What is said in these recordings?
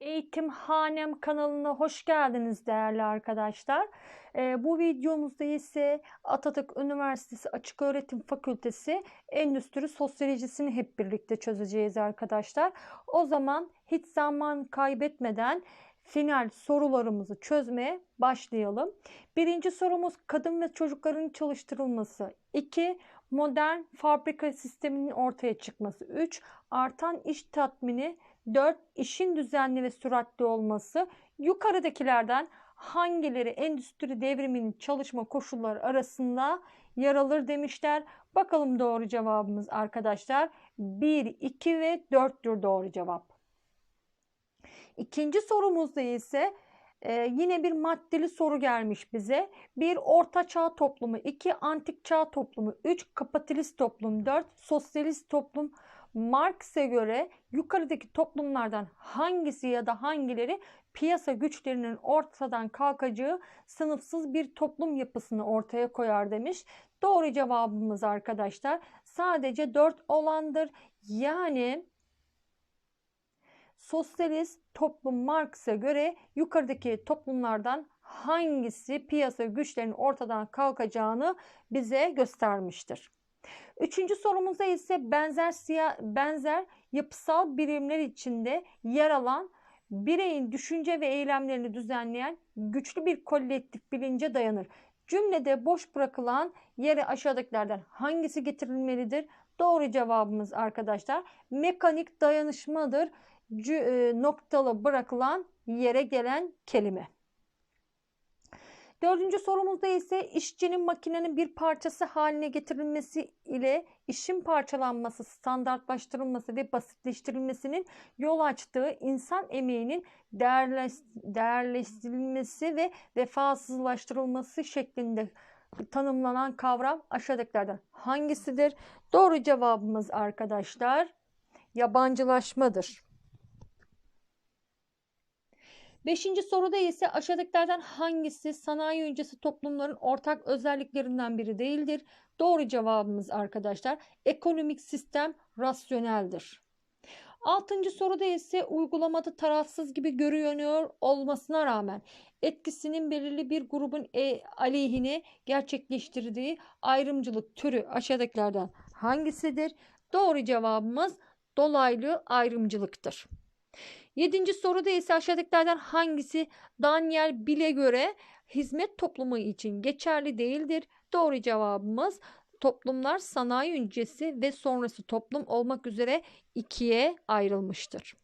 Eğitimhanem kanalına hoş geldiniz değerli arkadaşlar. Ee, bu videomuzda ise Atatürk Üniversitesi Açık Öğretim Fakültesi Endüstri Sosyolojisini hep birlikte çözeceğiz arkadaşlar. O zaman hiç zaman kaybetmeden final sorularımızı çözmeye başlayalım. Birinci sorumuz kadın ve çocukların çalıştırılması. 2. Modern fabrika sisteminin ortaya çıkması. 3. Artan iş tatmini 4. İşin düzenli ve süratli olması. Yukarıdakilerden hangileri endüstri devriminin çalışma koşulları arasında yer alır demişler. Bakalım doğru cevabımız arkadaşlar. 1, 2 ve 4'tür doğru cevap. İkinci sorumuzda ise ee, yine bir maddeli soru gelmiş bize. Bir orta çağ toplumu, iki antik çağ toplumu, üç kapitalist toplum, dört sosyalist toplum. Marx'e göre yukarıdaki toplumlardan hangisi ya da hangileri piyasa güçlerinin ortadan kalkacağı sınıfsız bir toplum yapısını ortaya koyar demiş. Doğru cevabımız arkadaşlar sadece 4 olandır. Yani sosyalist toplum Marx'a göre yukarıdaki toplumlardan hangisi piyasa güçlerinin ortadan kalkacağını bize göstermiştir. Üçüncü sorumuzda ise benzer siya, benzer yapısal birimler içinde yer alan bireyin düşünce ve eylemlerini düzenleyen güçlü bir kolektif bilince dayanır. Cümlede boş bırakılan yere aşağıdakilerden hangisi getirilmelidir? Doğru cevabımız arkadaşlar mekanik dayanışmadır. E, noktalı bırakılan yere gelen kelime. Dördüncü sorumuzda ise işçinin makinenin bir parçası haline getirilmesi ile işin parçalanması, standartlaştırılması ve basitleştirilmesinin yol açtığı insan emeğinin değerleştirilmesi ve vefasızlaştırılması şeklinde tanımlanan kavram aşağıdakilerden hangisidir? Doğru cevabımız arkadaşlar yabancılaşmadır. Beşinci soruda ise aşağıdakilerden hangisi sanayi öncesi toplumların ortak özelliklerinden biri değildir? Doğru cevabımız arkadaşlar ekonomik sistem rasyoneldir. Altıncı soruda ise uygulamada tarafsız gibi görünüyor olmasına rağmen etkisinin belirli bir grubun e aleyhine gerçekleştirdiği ayrımcılık türü aşağıdakilerden hangisidir? Doğru cevabımız dolaylı ayrımcılıktır. Yedinci soruda ise aşağıdakilerden hangisi Daniel Bill'e göre hizmet toplumu için geçerli değildir? Doğru cevabımız toplumlar sanayi öncesi ve sonrası toplum olmak üzere ikiye ayrılmıştır.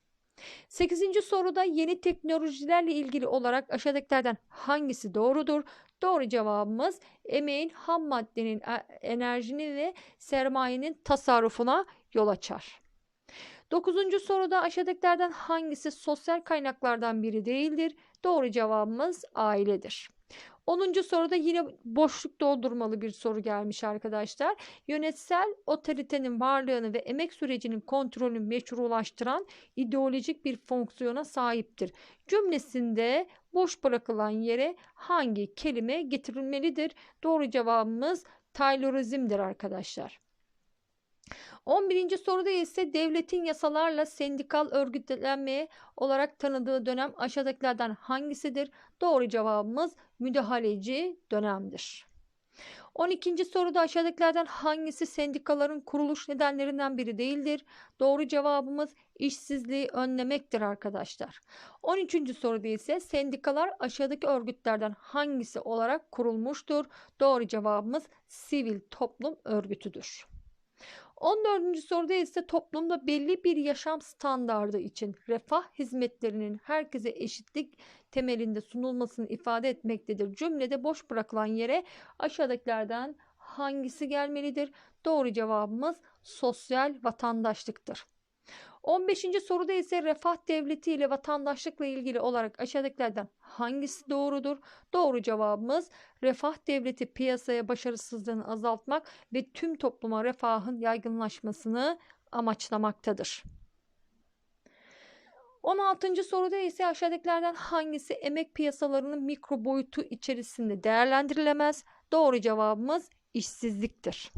Sekizinci soruda yeni teknolojilerle ilgili olarak aşağıdakilerden hangisi doğrudur? Doğru cevabımız emeğin ham maddenin e, enerjinin ve sermayenin tasarrufuna yol açar. Dokuzuncu soruda aşağıdakilerden hangisi sosyal kaynaklardan biri değildir? Doğru cevabımız ailedir. 10. soruda yine boşluk doldurmalı bir soru gelmiş arkadaşlar. Yönetsel otoritenin varlığını ve emek sürecinin kontrolünü meşrulaştıran ideolojik bir fonksiyona sahiptir. Cümlesinde boş bırakılan yere hangi kelime getirilmelidir? Doğru cevabımız Taylorizmdir arkadaşlar. 11. soruda ise devletin yasalarla sendikal örgütlenmeye olarak tanıdığı dönem aşağıdakilerden hangisidir? Doğru cevabımız müdahaleci dönemdir. 12. soruda aşağıdakilerden hangisi sendikaların kuruluş nedenlerinden biri değildir? Doğru cevabımız işsizliği önlemektir arkadaşlar. 13. soruda ise sendikalar aşağıdaki örgütlerden hangisi olarak kurulmuştur? Doğru cevabımız sivil toplum örgütüdür. 14. soruda ise toplumda belli bir yaşam standardı için refah hizmetlerinin herkese eşitlik temelinde sunulmasını ifade etmektedir. Cümlede boş bırakılan yere aşağıdakilerden hangisi gelmelidir? Doğru cevabımız sosyal vatandaşlıktır. 15. soruda ise refah devleti ile vatandaşlıkla ilgili olarak aşağıdakilerden hangisi doğrudur? Doğru cevabımız refah devleti piyasaya başarısızlığını azaltmak ve tüm topluma refahın yaygınlaşmasını amaçlamaktadır. 16. soruda ise aşağıdakilerden hangisi emek piyasalarının mikro boyutu içerisinde değerlendirilemez? Doğru cevabımız işsizliktir.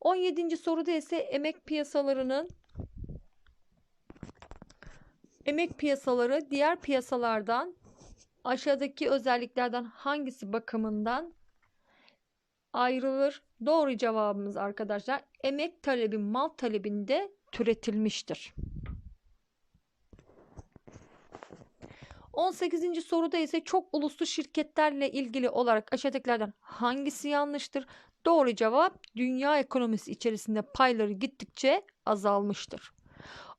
17. soruda ise emek piyasalarının Emek piyasaları diğer piyasalardan aşağıdaki özelliklerden hangisi bakımından ayrılır? Doğru cevabımız arkadaşlar emek talebi mal talebinde türetilmiştir. 18. soruda ise çok uluslu şirketlerle ilgili olarak aşağıdakilerden hangisi yanlıştır? Doğru cevap dünya ekonomisi içerisinde payları gittikçe azalmıştır.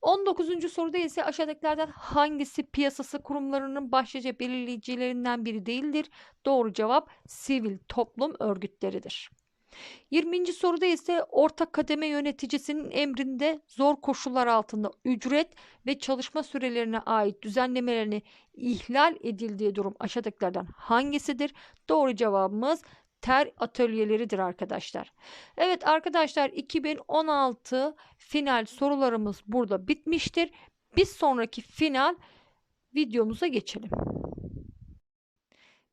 19. soruda ise aşağıdakilerden hangisi piyasası kurumlarının başlıca belirleyicilerinden biri değildir? Doğru cevap sivil toplum örgütleridir. 20. soruda ise orta kademe yöneticisinin emrinde zor koşullar altında ücret ve çalışma sürelerine ait düzenlemelerini ihlal edildiği durum aşağıdakilerden hangisidir? Doğru cevabımız ter atölyeleridir arkadaşlar. Evet arkadaşlar 2016 final sorularımız burada bitmiştir. Bir sonraki final videomuza geçelim.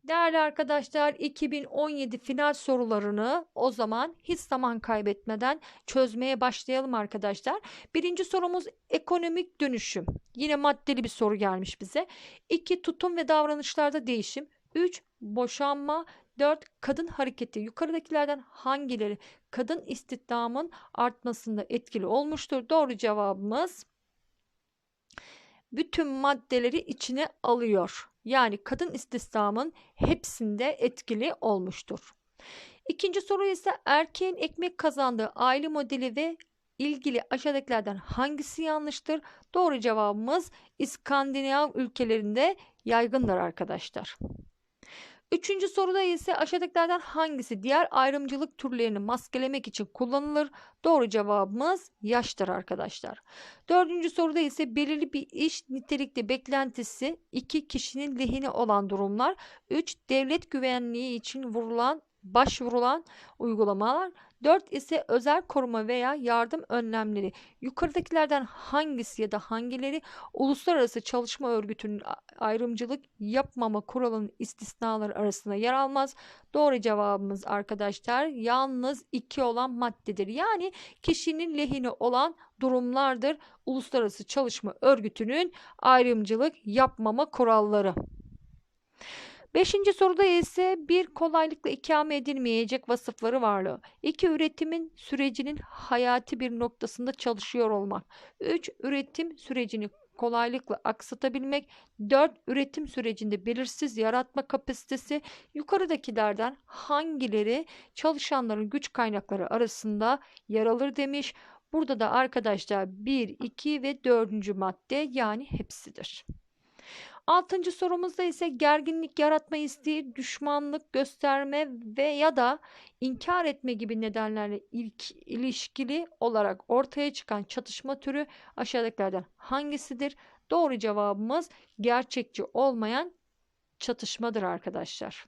Değerli arkadaşlar 2017 final sorularını o zaman hiç zaman kaybetmeden çözmeye başlayalım arkadaşlar. Birinci sorumuz ekonomik dönüşüm. Yine maddeli bir soru gelmiş bize. 2 tutum ve davranışlarda değişim. 3 boşanma. 4 kadın hareketi. Yukarıdakilerden hangileri kadın istihdamın artmasında etkili olmuştur? Doğru cevabımız bütün maddeleri içine alıyor. Yani kadın istihdamın hepsinde etkili olmuştur. İkinci soru ise erkeğin ekmek kazandığı aile modeli ve ilgili aşağıdakilerden hangisi yanlıştır? Doğru cevabımız İskandinav ülkelerinde yaygındır arkadaşlar. Üçüncü soruda ise aşağıdakilerden hangisi diğer ayrımcılık türlerini maskelemek için kullanılır? Doğru cevabımız yaştır arkadaşlar. Dördüncü soruda ise belirli bir iş nitelikli beklentisi iki kişinin lehine olan durumlar. Üç devlet güvenliği için vurulan başvurulan uygulamalar 4 ise özel koruma veya yardım önlemleri. Yukarıdakilerden hangisi ya da hangileri uluslararası çalışma örgütünün ayrımcılık yapmama kuralının istisnaları arasında yer almaz? Doğru cevabımız arkadaşlar yalnız 2 olan maddedir. Yani kişinin lehine olan durumlardır. Uluslararası Çalışma Örgütü'nün ayrımcılık yapmama kuralları. Beşinci soruda ise bir kolaylıkla ikame edilmeyecek vasıfları varlığı. İki üretimin sürecinin hayati bir noktasında çalışıyor olmak. Üç üretim sürecini kolaylıkla aksatabilmek. 4. Üretim sürecinde belirsiz yaratma kapasitesi yukarıdakilerden hangileri çalışanların güç kaynakları arasında yer alır demiş. Burada da arkadaşlar 1, 2 ve 4. madde yani hepsidir. Altıncı sorumuzda ise gerginlik yaratma isteği, düşmanlık gösterme ve ya da inkar etme gibi nedenlerle ilk ilişkili olarak ortaya çıkan çatışma türü aşağıdakilerden hangisidir? Doğru cevabımız gerçekçi olmayan çatışmadır arkadaşlar.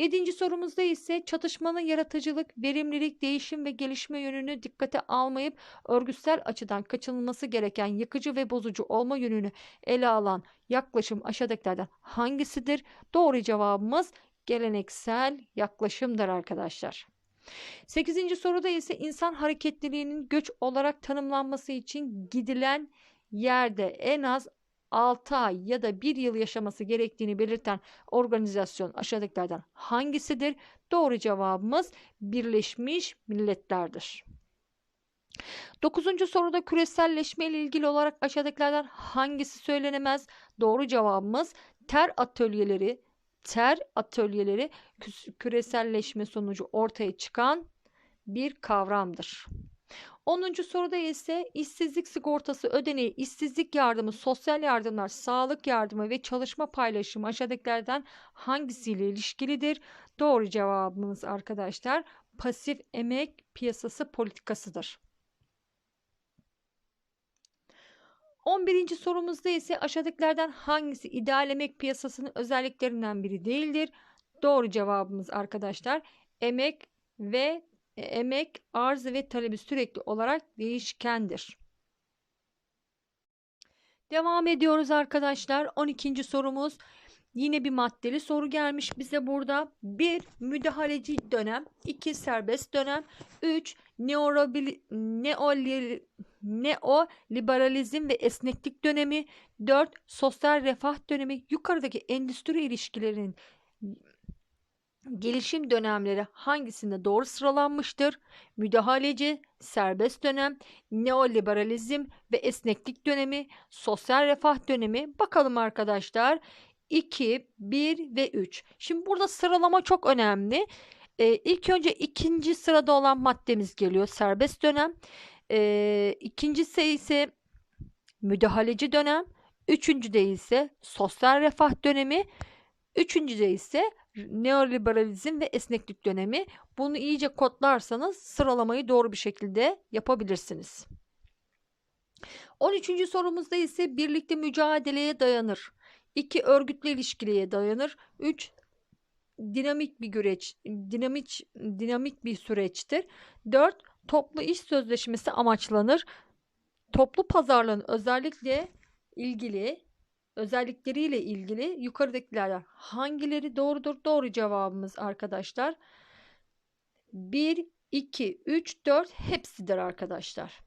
Yedinci sorumuzda ise çatışmanın yaratıcılık, verimlilik, değişim ve gelişme yönünü dikkate almayıp örgütsel açıdan kaçınılması gereken yıkıcı ve bozucu olma yönünü ele alan yaklaşım aşağıdakilerden hangisidir? Doğru cevabımız geleneksel yaklaşımdır arkadaşlar. 8. soruda ise insan hareketliliğinin göç olarak tanımlanması için gidilen yerde en az 6 ay ya da 1 yıl yaşaması gerektiğini belirten organizasyon aşağıdakilerden hangisidir? Doğru cevabımız Birleşmiş Milletler'dir. Dokuzuncu soruda küreselleşme ile ilgili olarak aşağıdakilerden hangisi söylenemez? Doğru cevabımız ter atölyeleri, ter atölyeleri küreselleşme sonucu ortaya çıkan bir kavramdır. 10. soruda ise işsizlik sigortası ödeneği, işsizlik yardımı, sosyal yardımlar, sağlık yardımı ve çalışma paylaşımı aşağıdakilerden hangisiyle ilişkilidir? Doğru cevabımız arkadaşlar pasif emek piyasası politikasıdır. 11. sorumuzda ise aşağıdakilerden hangisi ideal emek piyasasının özelliklerinden biri değildir? Doğru cevabımız arkadaşlar emek ve emek arzı ve talebi sürekli olarak değişkendir. Devam ediyoruz arkadaşlar. 12. sorumuz yine bir maddeli soru gelmiş bize burada. 1. Müdahaleci dönem. 2. Serbest dönem. 3. neorabili- neoli- neoliberalizm ve esneklik dönemi 4 sosyal refah dönemi yukarıdaki endüstri ilişkilerinin gelişim dönemleri hangisinde doğru sıralanmıştır? Müdahaleci, serbest dönem, neoliberalizm ve esneklik dönemi, sosyal refah dönemi. Bakalım arkadaşlar. 2, 1 ve 3. Şimdi burada sıralama çok önemli. Ee, ilk önce ikinci sırada olan maddemiz geliyor. Serbest dönem. Ee, ikincisi ise müdahaleci dönem. Üçüncüde ise sosyal refah dönemi. Üçüncüde ise neoliberalizm ve esneklik dönemi. Bunu iyice kodlarsanız sıralamayı doğru bir şekilde yapabilirsiniz. 13. sorumuzda ise birlikte mücadeleye dayanır. 2 örgütlü ilişkiliğe dayanır. 3 dinamik bir güreç, dinamik dinamik bir süreçtir. 4 toplu iş sözleşmesi amaçlanır. Toplu pazarlığın özellikle ilgili özellikleriyle ilgili yukarıdakilerden hangileri doğrudur? Doğru cevabımız arkadaşlar. 1, 2, 3, 4 hepsidir arkadaşlar.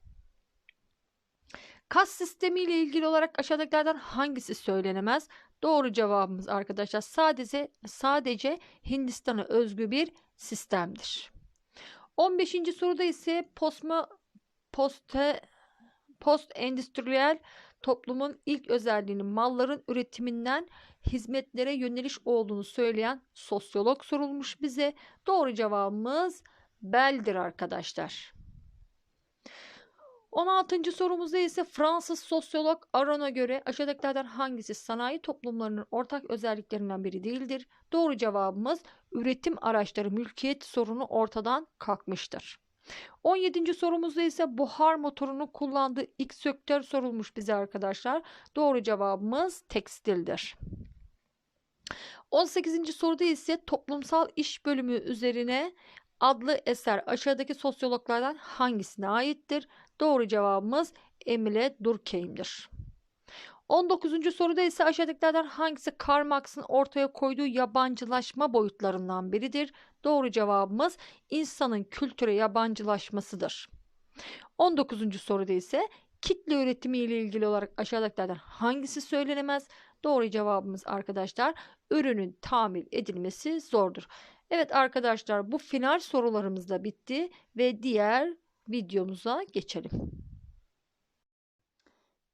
Kas sistemi ile ilgili olarak aşağıdakilerden hangisi söylenemez? Doğru cevabımız arkadaşlar sadece sadece Hindistan'a özgü bir sistemdir. 15. soruda ise postma poste post endüstriyel toplumun ilk özelliğinin malların üretiminden hizmetlere yöneliş olduğunu söyleyen sosyolog sorulmuş bize. Doğru cevabımız beldir arkadaşlar. 16. sorumuzda ise Fransız sosyolog Aron'a göre aşağıdakilerden hangisi sanayi toplumlarının ortak özelliklerinden biri değildir? Doğru cevabımız üretim araçları mülkiyet sorunu ortadan kalkmıştır. 17. sorumuzda ise buhar motorunu kullandığı ilk sektör sorulmuş bize arkadaşlar. Doğru cevabımız tekstildir. 18. soruda ise toplumsal iş bölümü üzerine adlı eser aşağıdaki sosyologlardan hangisine aittir? Doğru cevabımız Emile Durkheim'dir. 19. soruda ise aşağıdakilerden hangisi Karl Marx'ın ortaya koyduğu yabancılaşma boyutlarından biridir? Doğru cevabımız insanın kültüre yabancılaşmasıdır. 19. soruda ise kitle üretimi ile ilgili olarak aşağıdakilerden hangisi söylenemez? Doğru cevabımız arkadaşlar ürünün tamir edilmesi zordur. Evet arkadaşlar bu final sorularımız da bitti ve diğer videomuza geçelim.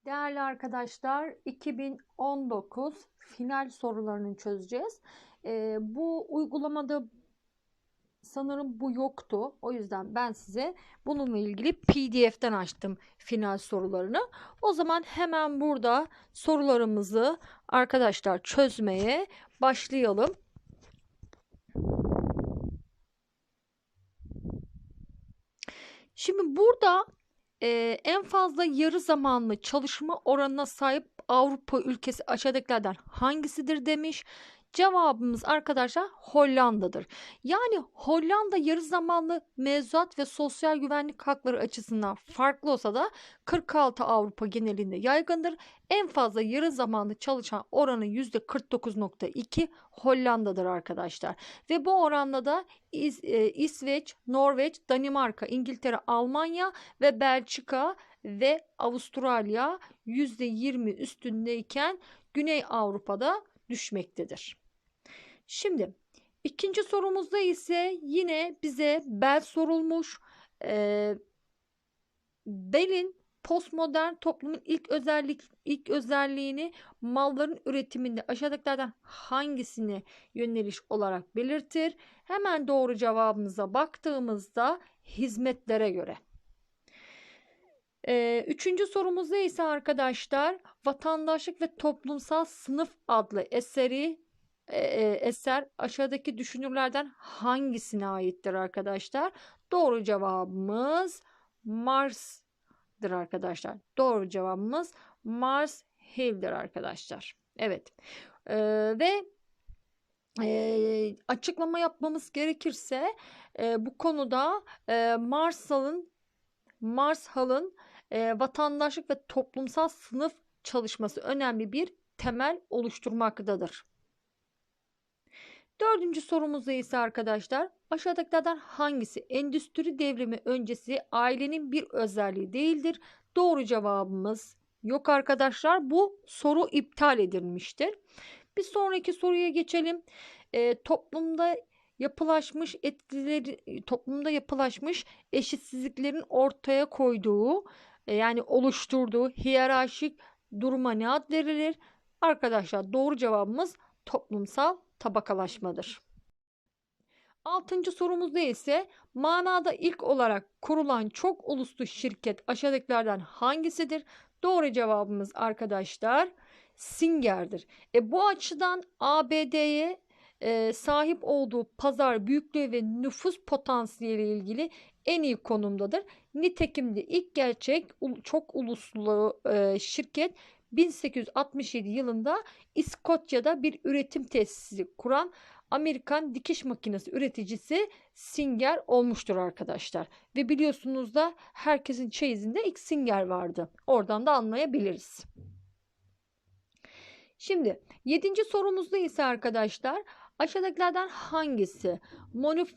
Değerli arkadaşlar 2019 final sorularını çözeceğiz. Ee, bu uygulamada sanırım bu yoktu. O yüzden ben size bununla ilgili PDF'den açtım final sorularını. O zaman hemen burada sorularımızı arkadaşlar çözmeye başlayalım. Şimdi burada e, en fazla yarı zamanlı çalışma oranına sahip Avrupa ülkesi aşağıdakilerden hangisidir demiş. Cevabımız arkadaşlar Hollanda'dır. Yani Hollanda yarı zamanlı mevzuat ve sosyal güvenlik hakları açısından farklı olsa da 46 Avrupa genelinde yaygındır. En fazla yarı zamanlı çalışan oranı %49.2 Hollanda'dır arkadaşlar. Ve bu oranda da İs e, İsveç, Norveç, Danimarka, İngiltere, Almanya ve Belçika ve Avustralya %20 üstündeyken Güney Avrupa'da düşmektedir. Şimdi ikinci sorumuzda ise yine bize bel sorulmuş. Ee, belin postmodern toplumun ilk özellik ilk özelliğini malların üretiminde aşağıdakilerden hangisini yöneliş olarak belirtir? Hemen doğru cevabımıza baktığımızda hizmetlere göre. Ee, üçüncü sorumuzda ise arkadaşlar Vatandaşlık ve Toplumsal Sınıf adlı eseri e, e, eser aşağıdaki düşünürlerden hangisine aittir arkadaşlar? Doğru cevabımız Mars'dır arkadaşlar. Doğru cevabımız Mars Hill'dir arkadaşlar. Evet. Ee, ve e, açıklama yapmamız gerekirse e, bu konuda e, Marshall'ın Marshall'ın e, vatandaşlık ve toplumsal sınıf çalışması önemli bir temel oluşturmaktadır. Dördüncü sorumuzda ise arkadaşlar aşağıdakilerden hangisi endüstri devrimi öncesi ailenin bir özelliği değildir? Doğru cevabımız yok arkadaşlar. Bu soru iptal edilmiştir. Bir sonraki soruya geçelim. E, toplumda yapılaşmış etkileri toplumda yapılaşmış eşitsizliklerin ortaya koyduğu yani oluşturduğu hiyerarşik duruma ne ad verilir? Arkadaşlar doğru cevabımız toplumsal tabakalaşmadır. Altıncı sorumuzda ise manada ilk olarak kurulan çok uluslu şirket aşağıdakilerden hangisidir? Doğru cevabımız arkadaşlar Singer'dir. E, bu açıdan ABD'ye e, sahip olduğu pazar büyüklüğü ve nüfus potansiyeli ilgili en iyi konumdadır. Nitekim de ilk gerçek çok uluslu e, şirket 1867 yılında İskoçya'da bir üretim tesisi kuran Amerikan dikiş makinesi üreticisi Singer olmuştur arkadaşlar. Ve biliyorsunuz da herkesin çeyizinde ilk Singer vardı. Oradan da anlayabiliriz. Şimdi yedinci sorumuzda ise arkadaşlar aşağıdakilerden hangisi manuf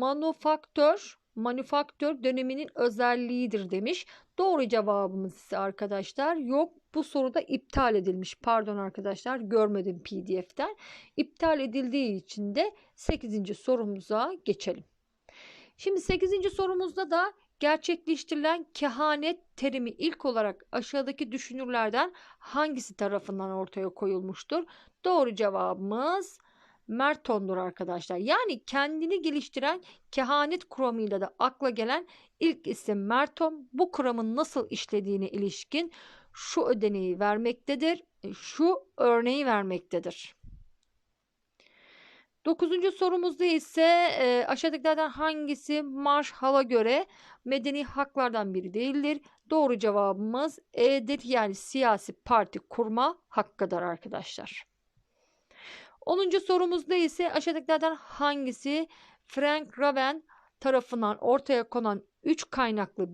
manufaktör manufaktör döneminin özelliğidir demiş. Doğru cevabımız ise arkadaşlar yok. Bu soruda iptal edilmiş. Pardon arkadaşlar görmedim pdf'ten. İptal edildiği için de 8. sorumuza geçelim. Şimdi 8. sorumuzda da gerçekleştirilen kehanet terimi ilk olarak aşağıdaki düşünürlerden hangisi tarafından ortaya koyulmuştur? Doğru cevabımız Merton'dur arkadaşlar. Yani kendini geliştiren kehanet kuramıyla da akla gelen ilk isim Merton. Bu kuramın nasıl işlediğine ilişkin şu ödeneği vermektedir. Şu örneği vermektedir. Dokuzuncu sorumuzda ise e, aşağıdakilerden hangisi Marshall'a göre medeni haklardan biri değildir? Doğru cevabımız E'dir. Yani siyasi parti kurma hakkıdır arkadaşlar. 10. sorumuzda ise aşağıdakilerden hangisi Frank Raven tarafından ortaya konan 3 kaynaklı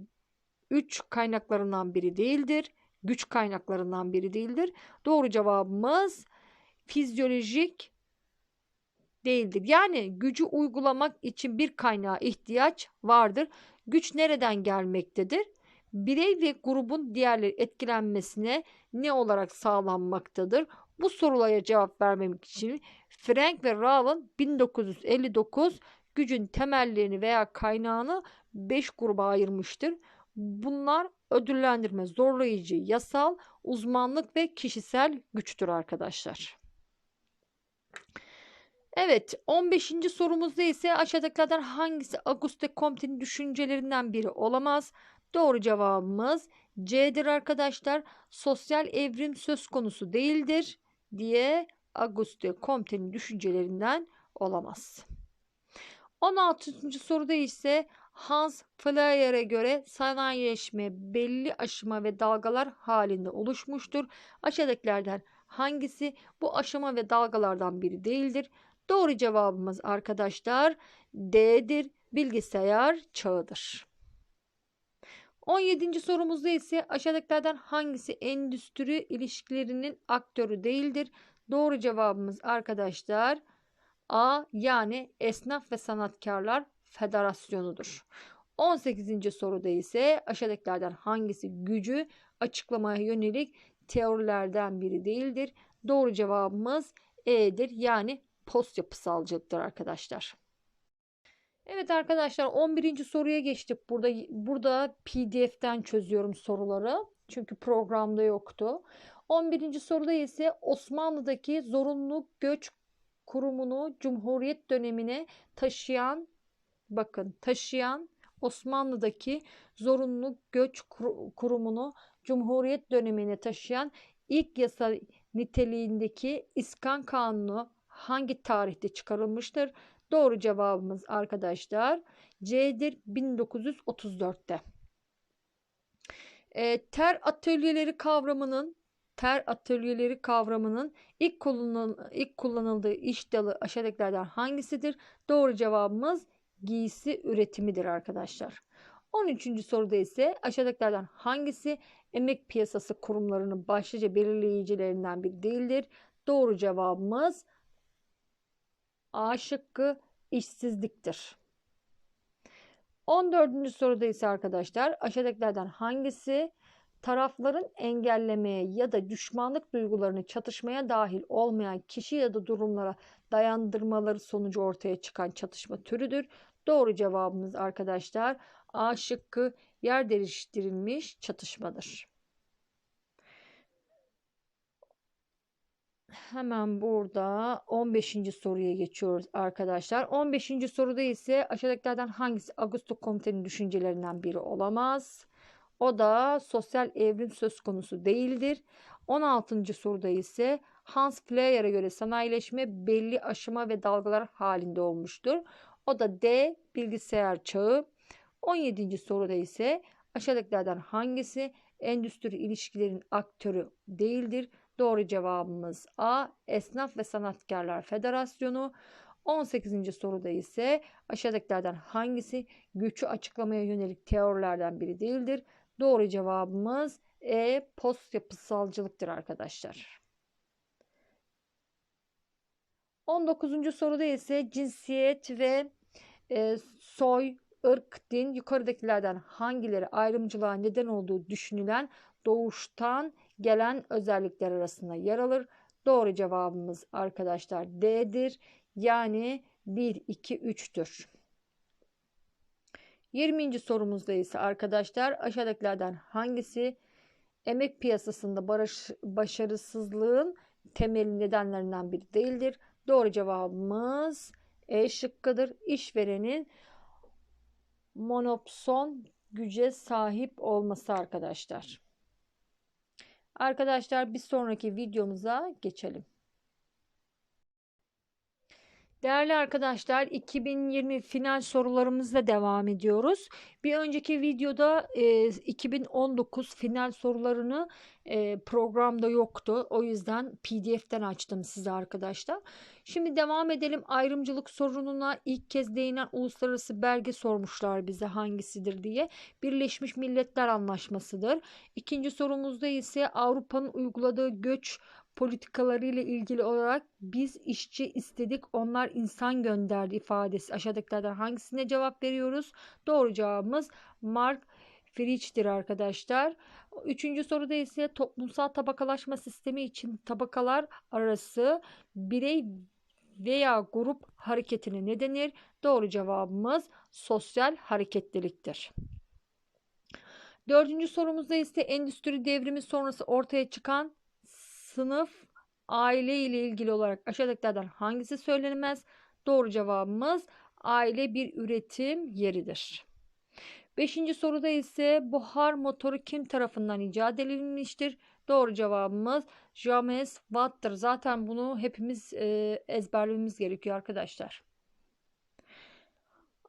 3 kaynaklarından biri değildir. Güç kaynaklarından biri değildir. Doğru cevabımız fizyolojik değildir. Yani gücü uygulamak için bir kaynağa ihtiyaç vardır. Güç nereden gelmektedir? Birey ve grubun diğerleri etkilenmesine ne olarak sağlanmaktadır? Bu sorulara cevap vermemek için Frank ve Raven 1959 gücün temellerini veya kaynağını 5 gruba ayırmıştır. Bunlar ödüllendirme, zorlayıcı, yasal, uzmanlık ve kişisel güçtür arkadaşlar. Evet 15. sorumuzda ise aşağıdakilerden hangisi Auguste Comte'nin düşüncelerinden biri olamaz? Doğru cevabımız C'dir arkadaşlar. Sosyal evrim söz konusu değildir diye Auguste Comte'nin düşüncelerinden olamaz. 16. soruda ise Hans Flyer'e göre sanayileşme belli aşama ve dalgalar halinde oluşmuştur. Aşağıdakilerden hangisi bu aşama ve dalgalardan biri değildir? Doğru cevabımız arkadaşlar D'dir. Bilgisayar çağıdır. 17. sorumuzda ise aşağıdakilerden hangisi endüstri ilişkilerinin aktörü değildir? Doğru cevabımız arkadaşlar A yani Esnaf ve Sanatkarlar Federasyonu'dur. 18. soruda ise aşağıdakilerden hangisi gücü açıklamaya yönelik teorilerden biri değildir? Doğru cevabımız E'dir. Yani post yapısalcılıktır arkadaşlar. Evet arkadaşlar 11. soruya geçtik. Burada burada PDF'ten çözüyorum soruları. Çünkü programda yoktu. 11. soruda ise Osmanlı'daki zorunlu göç kurumunu Cumhuriyet dönemine taşıyan bakın taşıyan Osmanlı'daki zorunlu göç kurumunu Cumhuriyet dönemine taşıyan ilk yasa niteliğindeki İskan Kanunu hangi tarihte çıkarılmıştır? Doğru cevabımız arkadaşlar C'dir 1934'te. E, ter atölyeleri kavramının ter atölyeleri kavramının ilk, kullanıl ilk kullanıldığı iş dalı aşağıdakilerden hangisidir? Doğru cevabımız giysi üretimidir arkadaşlar. 13. soruda ise aşağıdakilerden hangisi emek piyasası kurumlarının başlıca belirleyicilerinden biri değildir? Doğru cevabımız A şıkkı işsizliktir. 14. soruda ise arkadaşlar aşağıdakilerden hangisi tarafların engellemeye ya da düşmanlık duygularını çatışmaya dahil olmayan kişi ya da durumlara dayandırmaları sonucu ortaya çıkan çatışma türüdür. Doğru cevabımız arkadaşlar A şıkkı yer değiştirilmiş çatışmadır. Hemen burada 15. soruya geçiyoruz arkadaşlar. 15. soruda ise aşağıdakilerden hangisi Augusto Comte'nin düşüncelerinden biri olamaz? O da sosyal evrim söz konusu değildir. 16. soruda ise Hans Fleier'e göre sanayileşme belli aşama ve dalgalar halinde olmuştur. O da D bilgisayar çağı. 17. soruda ise aşağıdakilerden hangisi endüstri ilişkilerin aktörü değildir? Doğru cevabımız A. Esnaf ve Sanatkarlar Federasyonu. 18. soruda ise aşağıdakilerden hangisi gücü açıklamaya yönelik teorilerden biri değildir? Doğru cevabımız E. Post yapısalcılıktır arkadaşlar. 19. soruda ise cinsiyet ve e, soy, ırk, din yukarıdakilerden hangileri ayrımcılığa neden olduğu düşünülen doğuştan gelen özellikler arasında yer alır. Doğru cevabımız arkadaşlar D'dir. Yani 1, 2, 3'tür. 20. sorumuzda ise arkadaşlar aşağıdakilerden hangisi emek piyasasında barış, başarısızlığın temel nedenlerinden biri değildir? Doğru cevabımız E şıkkıdır. İşverenin monopson güce sahip olması arkadaşlar. Arkadaşlar bir sonraki videomuza geçelim. Değerli arkadaşlar 2020 final sorularımızla devam ediyoruz. Bir önceki videoda e, 2019 final sorularını e, programda yoktu. O yüzden pdf'den açtım size arkadaşlar. Şimdi devam edelim ayrımcılık sorununa ilk kez değinen uluslararası belge sormuşlar bize hangisidir diye. Birleşmiş Milletler Anlaşması'dır. İkinci sorumuzda ise Avrupa'nın uyguladığı göç politikaları ile ilgili olarak biz işçi istedik onlar insan gönderdi ifadesi aşağıdakilerden hangisine cevap veriyoruz? Doğru cevabımız Mark Fritz'tir arkadaşlar. Üçüncü soruda ise toplumsal tabakalaşma sistemi için tabakalar arası birey veya grup hareketine ne denir? Doğru cevabımız sosyal hareketliliktir. Dördüncü sorumuzda ise endüstri devrimi sonrası ortaya çıkan sınıf aile ile ilgili olarak aşağıdakilerden hangisi söylenemez? Doğru cevabımız aile bir üretim yeridir. Beşinci soruda ise buhar motoru kim tarafından icat edilmiştir? Doğru cevabımız James Watt'tır. Zaten bunu hepimiz e, ezberlememiz gerekiyor arkadaşlar.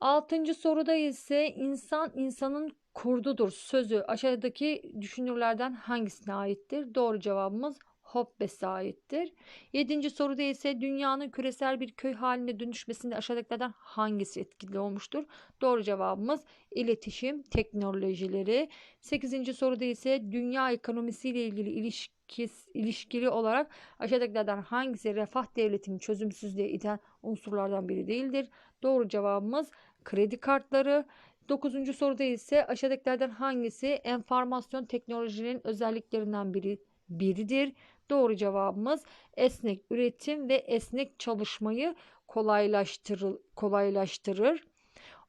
Altıncı soruda ise insan insanın kurdudur sözü aşağıdaki düşünürlerden hangisine aittir? Doğru cevabımız Hobbes'e aittir. Yedinci soruda ise dünyanın küresel bir köy haline dönüşmesinde aşağıdakilerden hangisi etkili olmuştur? Doğru cevabımız iletişim teknolojileri. Sekizinci soruda ise dünya ekonomisiyle ilgili ilişkis, ilişkili olarak aşağıdakilerden hangisi refah devletinin çözümsüzlüğe iten unsurlardan biri değildir? Doğru cevabımız kredi kartları. Dokuzuncu soruda ise aşağıdakilerden hangisi enformasyon teknolojilerinin özelliklerinden biri biridir? Doğru cevabımız esnek üretim ve esnek çalışmayı kolaylaştırır. kolaylaştırır.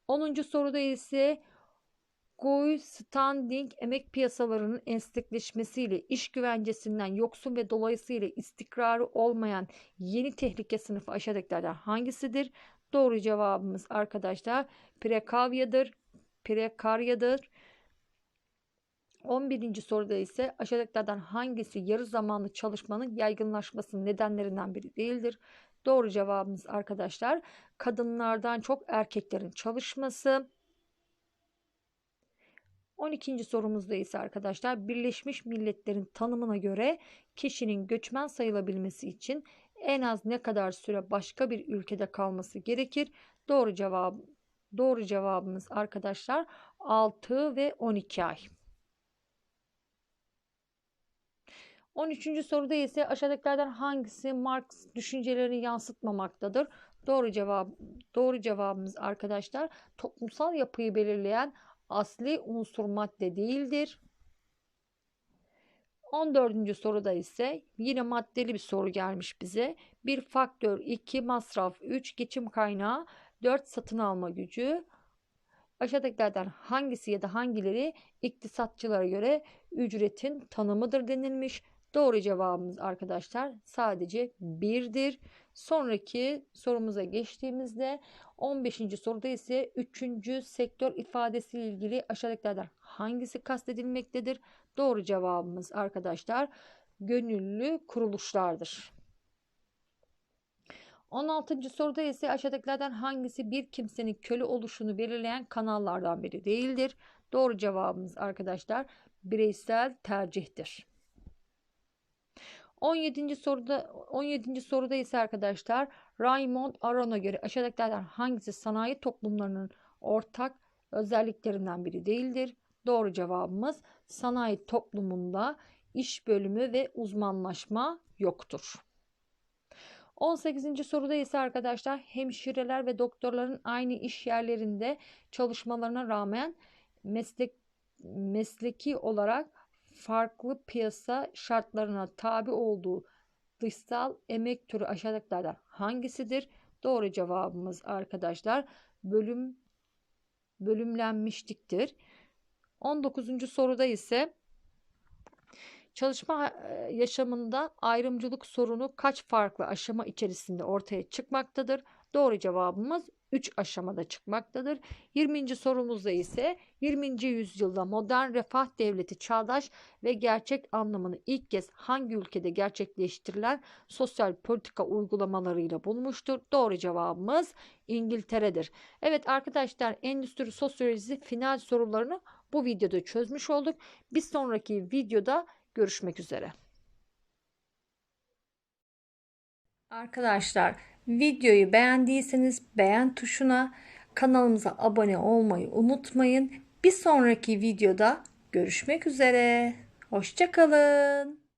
10. soruda ise GUI standing emek piyasalarının esnekleşmesiyle iş güvencesinden yoksun ve dolayısıyla istikrarı olmayan yeni tehlike sınıfı aşağıdakilerden hangisidir? Doğru cevabımız arkadaşlar prekaryadır. Prekaryadır. 11. soruda ise aşağıdakilerden hangisi yarı zamanlı çalışmanın yaygınlaşmasının nedenlerinden biri değildir? Doğru cevabımız arkadaşlar kadınlardan çok erkeklerin çalışması. 12. sorumuzda ise arkadaşlar Birleşmiş Milletler'in tanımına göre kişinin göçmen sayılabilmesi için en az ne kadar süre başka bir ülkede kalması gerekir? Doğru cevap doğru cevabımız arkadaşlar 6 ve 12 ay. 13. soruda ise aşağıdakilerden hangisi Marx düşüncelerini yansıtmamaktadır? Doğru cevap doğru cevabımız arkadaşlar toplumsal yapıyı belirleyen asli unsur madde değildir. 14. soruda ise yine maddeli bir soru gelmiş bize. Bir faktör 2 masraf 3 geçim kaynağı 4 satın alma gücü. Aşağıdakilerden hangisi ya da hangileri iktisatçılara göre ücretin tanımıdır denilmiş. Doğru cevabımız arkadaşlar sadece 1'dir. Sonraki sorumuza geçtiğimizde 15. soruda ise 3. sektör ifadesiyle ilgili aşağıdakilerden hangisi kastedilmektedir? Doğru cevabımız arkadaşlar gönüllü kuruluşlardır. 16. soruda ise aşağıdakilerden hangisi bir kimsenin köle oluşunu belirleyen kanallardan biri değildir? Doğru cevabımız arkadaşlar bireysel tercihtir. 17. soruda 17. soruda ise arkadaşlar Raymond Aron'a göre aşağıdakilerden hangisi sanayi toplumlarının ortak özelliklerinden biri değildir? Doğru cevabımız sanayi toplumunda iş bölümü ve uzmanlaşma yoktur. 18. soruda ise arkadaşlar hemşireler ve doktorların aynı iş yerlerinde çalışmalarına rağmen meslek mesleki olarak farklı piyasa şartlarına tabi olduğu dışsal emek türü aşağıdakilerden hangisidir? Doğru cevabımız arkadaşlar bölüm bölümlenmişliktir. 19. soruda ise çalışma yaşamında ayrımcılık sorunu kaç farklı aşama içerisinde ortaya çıkmaktadır? Doğru cevabımız 3 aşamada çıkmaktadır. 20. sorumuzda ise 20. yüzyılda modern refah devleti çağdaş ve gerçek anlamını ilk kez hangi ülkede gerçekleştirilen sosyal politika uygulamalarıyla bulmuştur? Doğru cevabımız İngiltere'dir. Evet arkadaşlar endüstri sosyolojisi final sorularını bu videoda çözmüş olduk. Bir sonraki videoda görüşmek üzere. Arkadaşlar videoyu beğendiyseniz beğen tuşuna kanalımıza abone olmayı unutmayın. Bir sonraki videoda görüşmek üzere. Hoşçakalın.